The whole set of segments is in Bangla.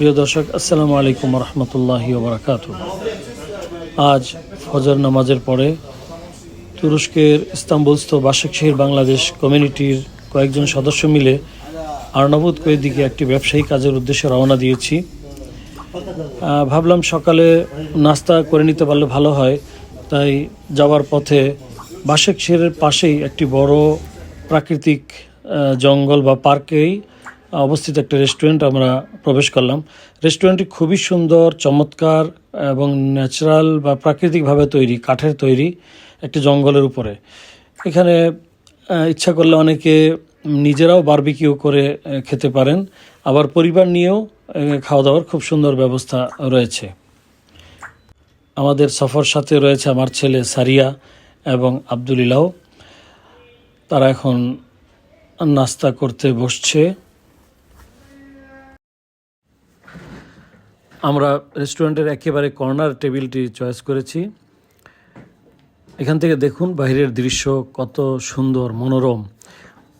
প্রিয় দর্শক, আসসালামু আলাইকুম রহমতুল্লাহ বারাকাত আজ ফজর নামাজের পরে তুরস্কের ইস্তাম্বুলস্থ বাসক শহীদ বাংলাদেশ কমিউনিটির কয়েকজন সদস্য মিলে আর্নবুদ কয়ের দিকে একটি ব্যবসায়িক কাজের উদ্দেশ্যে রওনা দিয়েছি। ভাবলাম সকালে নাস্তা করে নিতে পারলে ভালো হয়, তাই যাওয়ার পথে বাসেক শেরের পাশেই একটি বড় প্রাকৃতিক জঙ্গল বা পার্কেই অবস্থিত একটা রেস্টুরেন্ট আমরা প্রবেশ করলাম। রেস্টুরেন্টটি খুবই সুন্দর, চমৎকার এবং ন্যাচারাল বা প্রাকৃতিকভাবে তৈরি, কাঠের তৈরি একটি জঙ্গলের উপরে। এখানে ইচ্ছা করলে অনেকে নিজেরাও বারবিকিউ করে খেতে পারেন। আবার পরিবার নিয়েও খাওয়া দাওয়ার খুব সুন্দর ব্যবস্থা রয়েছে। আমাদের সফর সাথে রয়েছে আমার ছেলে সারিয়া এবং আবদুলিলাও তারা এখন নাস্তা করতে বসছে। আমরা রেস্টুরেন্টের একেবারে কর্নার টেবিলটি চয়েস করেছি। এখান থেকে দেখুন বাইরের দৃশ্য কত সুন্দর, মনোরম।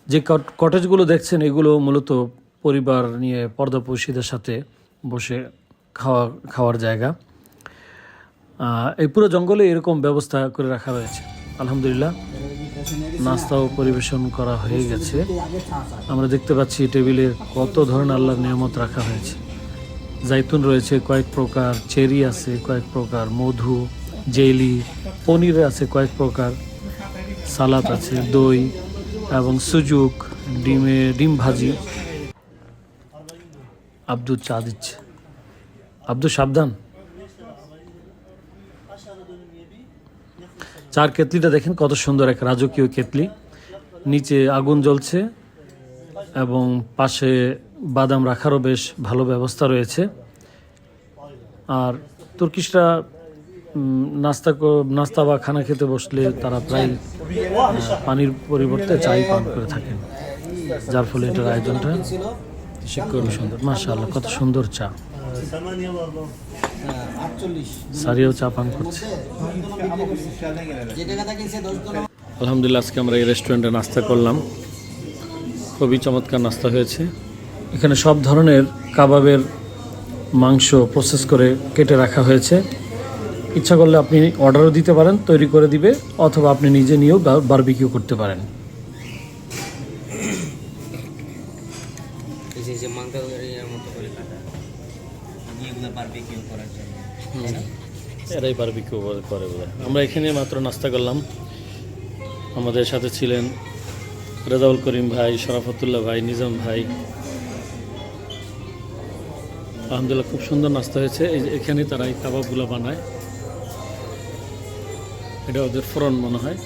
যে কট- কটেজগুলো দেখছেন, এগুলো মূলত পরিবার নিয়ে পর্দাপড়শিদের সাথে বসে খাওয়া, খাওয়ার জায়গা। এই পুরো জঙ্গলে এরকম ব্যবস্থা করে রাখা হয়েছে আলহামদুলিল্লাহ, নাস্তাও পরিবেশন করা হয়ে গেছে। আমরা দেখতে পাচ্ছি টেবিলে কত ধরনের আল্লাহর নিয়ামত রাখা হয়েছে। জাইতুন রয়েছে, কয়েক প্রকার চেরি আছে, কয়েক প্রকার মধু, জেলি, পনির আছে, কয়েক প্রকার সালাদ আছে, দই এবং সুজুক ডিমে, ডিম ভাজি। আব্দুল চা দিচ্ছে আব্দুল, সাবধান। চার কেতলিটা দেখেন, কত সুন্দর এক রাজকীয় কেতলি। নিচে আগুন জ্বলছে এবং পাশে বাদাম রাখারও বেশ ভালো ব্যবস্থা রয়েছে। আর তুর্কিশরা নাস্তা নাস্তা বা খানা খেতে বসলে তারা প্রায় পানির পরিবর্তে চাই পান করে থাকেন। যার ফলে এটার আয়োজনটা খুবই সুন্দর। মাশাআল্লাহ, কত সুন্দর চা। সারিয়াও চা পান করছে। আলহামদুলিল্লাহ, আজকে আমরা এই রেস্টুরেন্টে নাস্তা করলাম। খুবই চমৎকার নাস্তা হয়েছে। এখানে সব ধরনের কাবাবের মাংস প্রসেস করে কেটে রাখা হয়েছে। ইচ্ছা করলে আপনি অর্ডারও দিতে পারেন তৈরি করে দিবে অথবা আপনি নিজে নিয়েও বারবিকিউ করতে পারেন। এই যে- যে মাংস এর মতো করে কাটা। এগুলো বারবিকিউ করার জন্য এরাই বারবিকিউ করে বোধ আমরা এখানে মাত্র নাস্তা করলাম। আমাদের সাথে ছিলেন রেজাউল করিম ভাই শরাফতুল্লাহ ভাই নিজাম ভাই আলহামদুলিল্লাহ, খুব সুন্দর নাস্তা হয়েছে। এই যে এখানে তারা এই কাবাবগুলো বানায়। এটা ওদের ফোরন মনে হয়।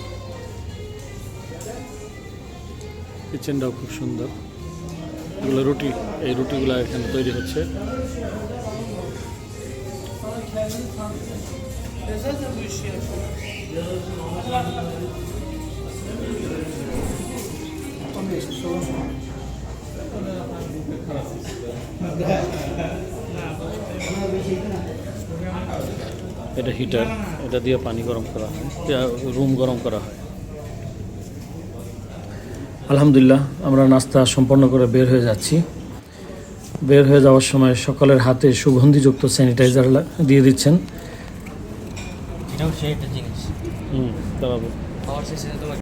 কিচেনটাও খুব সুন্দর। এগুলো রুটি, এই রুটিগুলো এখানে তৈরি হচ্ছে। এটা হিটার এটা দিয়ে পানি গরম করা হয় রুম গরম করা হয়। আলহামদুলিল্লাহ আমরা নাস্তা সম্পন্ন করে বের হয়ে যাচ্ছি। বের হয়ে যাওয়ার সময় সকলের হাতে সুগন্ধিযুক্ত স্যানিটাইজার দিয়ে দিচ্ছেন। এটাও সে একটা জিনিস। হুম তোমার